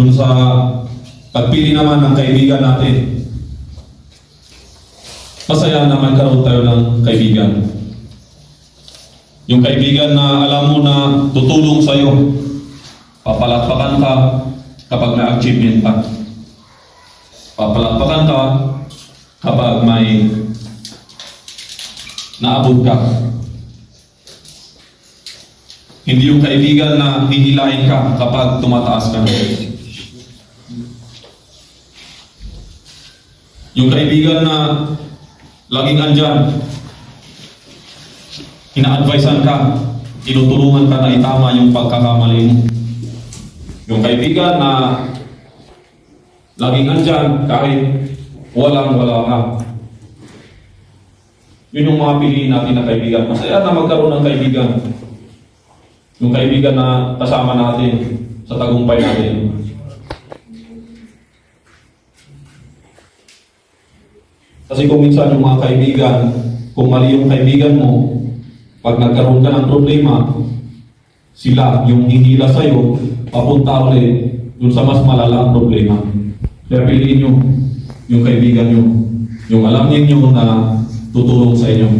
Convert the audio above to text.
dun sa pagpili naman ng kaibigan natin. Masaya na magkaroon tayo ng kaibigan. Yung kaibigan na alam mo na tutulong sa'yo, papalakpakan ka kapag may achievement ka. Papalakpakan ka kapag may naabot ka. Hindi yung kaibigan na hihilahin ka kapag tumataas ka. Yung kaibigan na laging andyan, ina-advisean ka, tinutulungan ka na itama yung pagkakamali mo. Yung kaibigan na laging andyan kahit walang wala ka. Yun yung mga piliin natin na kaibigan. Masaya na magkaroon ng kaibigan. Yung kaibigan na kasama natin sa tagumpay natin. Kasi kung minsan yung mga kaibigan, kung mali yung kaibigan mo, pag nagkaroon ka ng problema, sila yung hihila sa'yo, papunta ulit dun sa mas malalang problema. Kaya piliin nyo yung kaibigan nyo, yung alam ninyo na tutulong sa inyo.